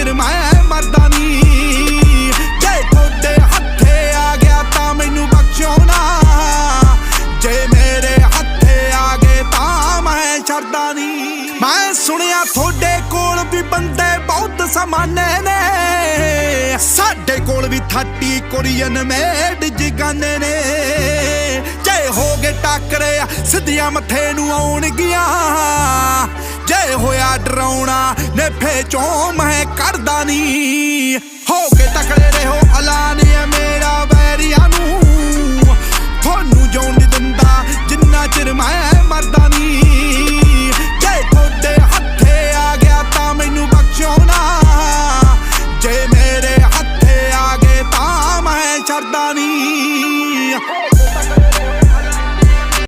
ਖਾਤਰ ਮੈਂ ਮਰਦਾ ਨਹੀਂ ਜੇ ਤੁਹਾਡੇ ਹੱਥੇ ਆ ਗਿਆ ਤਾਂ ਮੈਨੂੰ ਬਖਸ਼ੋ ਨਾ। ਜੇ ਮੇਰੇ ਹੱਥੇ ਆ ਗਏ ਤਾਂ ਮੈਂ ਛੱਡਦਾ ਨਹੀਂ ਮੈਂ ਸੁਣਿਆ ਤੁਹਾਡੇ ਕੋਲ ਵੀ ਬੰਦੇ ਬਹੁਤ ਸਮਾਨੇ ਨੇ। ਸਾਡੇ ਕੋਲ ਵੀ 30 ਕੋਰੀਅਨ ਮੇਡ ਜਗਾਨੇ ਨੇ। ਜੇ ਹੋ ਗਏ ਟੱਕਰੇ ਸਿੱਧੀਆਂ ਮੱਥੇ ਨੂੰ ਆਉਣਗੀਆਂ। ਡਰਾਉਣਾ ਨੇਫੇ ਚੋਂ ਮੈਂ ਕਰਦਾ ਨਹੀਂ। ਹੋ ਕੇ ਤਕੜੇ ਰਹੋ ਅਲਾ ਨੇ ਮੇਰਾ ਵੈਰੀਆਂ ਨੂੰ। ਤੁਹਾਨੂੰ ਜਿਉਣ ਨਹੀਂ ਦਿੰਦਾ, ਜਿੰਨਾ ਚਿਰ ਮੈਂ ਮਰਦਾ ਨਹੀਂ। ਜੇ ਤੁਹਾਡੇ ਹੱਥੇ ਆ ਗਿਆ ਤਾਂ ਮੈਨੂੰ ਬਖਸ਼ੋ ਨਾ। ਜੇ ਮੇਰੇ ਹੱਥੇ ਆ ਗਏ ਤਾਂ ਮੈਂ ਛੱਡਦਾ ਨਹੀਂ।